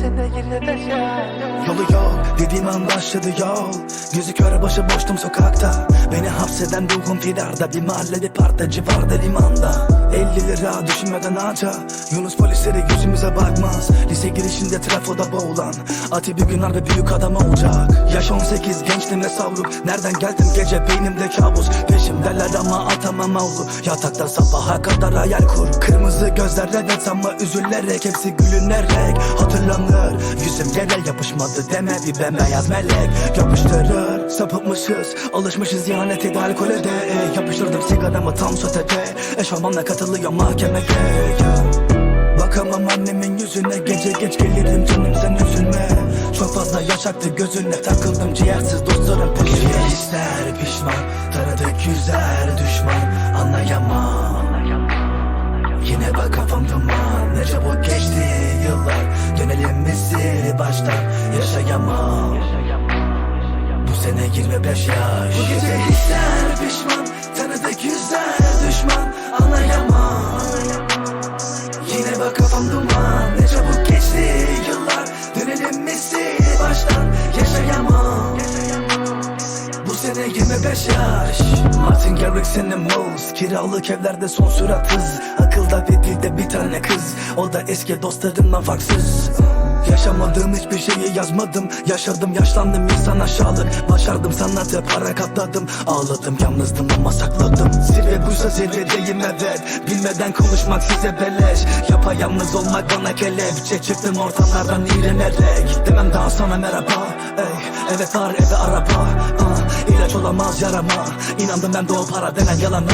sene yine Yolu yok dediğim an başladı yol. Gözü kör başı boştum sokakta. Beni hapseden ruhum firarda. Bir mahalle bir parkta civarda limanda 50 lira düşünmeden ağaca Yunus polisleri yüzümüze bakmaz. Lise girişinde trafoda boğulan. Ati bir gün harbi büyük adam olacak. Yaş 18 gençliğime savruk. Nereden geldim? Gece beynimde kabus. Peşimdeler ama atamam avlu. Yatakta sabaha kadar hayal kur. Kırmızı gözler evet ama üzülerek. Hepsi gülünerek hatırlanır. Yüzüm yere yapışmadı deme bir bembeyaz melek. Yapıştırır. Sapıtmışız Alışmışız ihanete de alkole de Yapıştırdım sigaramı tam sotede Eşofmanla katılıyor mahkemeye. Bakamam annemin yüzüne. Gece geç gelirim canım sen üzülme. Çok fazla yaşaktı gözüne Takıldım ciğersiz dostlarım. Peşine Hisler pişman Tanıdık yüzler düşman. Anlayamam. Yine bak kafam duman. Ne çabuk geçti yıllar. Dönelim mi sil baştan. Yaşayamam. Bu sene 25 yaş. Bu gece hisler pişman Tanıdık yüzler düşman Anlayamam Yine bak kafam duman. Ne çabuk geçti yıllar. Dönelim mi sil baştan. Yaşayamam. Bu sene 25 yaş. Martin Garrix'in Moles Kiralık evlerde son sürat hız. Akılda ve dilde bir tane kız. O da eski dostlarımdan farksız Yaşamadığım hiçbir şeyi yazmadım. Yaşadım yaşlandım insan aşağılık. Başardım sanatı para katladım. Ağladım yalnızdım ama sakladım. Zirve buysa zirvedeyim evet. Bilmeden konuşmak size beleş. Yapayalnız olmak bana kelepçe. Çıktım ortamlardan iğrenerek. Demem daha sana merhaba. Ey Evet var evde araba. Ah, ilaç olamaz yarama. İnandım ben de o para denen yalana.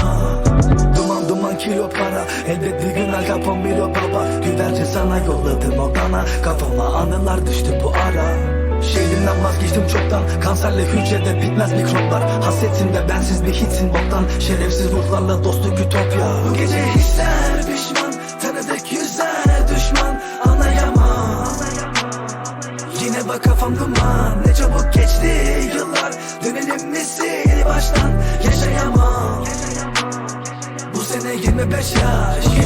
Duman kilo para. Elbet bir gün al kapım bir baba. Güvercin sana yolladım odana Kafama anılar düştü bu ara. Şehrimden vazgeçtim çoktan. Kanserli hücrede bitmez mikroplar. Hasretimde bensiz bir hitsin boktan. Şerefsiz ruhlarla dostluk ütopya. Bu gece hisler pişman. Tanıdık yüzler düşman. Anlayamam. Yine bak kafam duman. Ne çabuk geçti yıllar. Dönelim mi sil baştan sene 25 yaş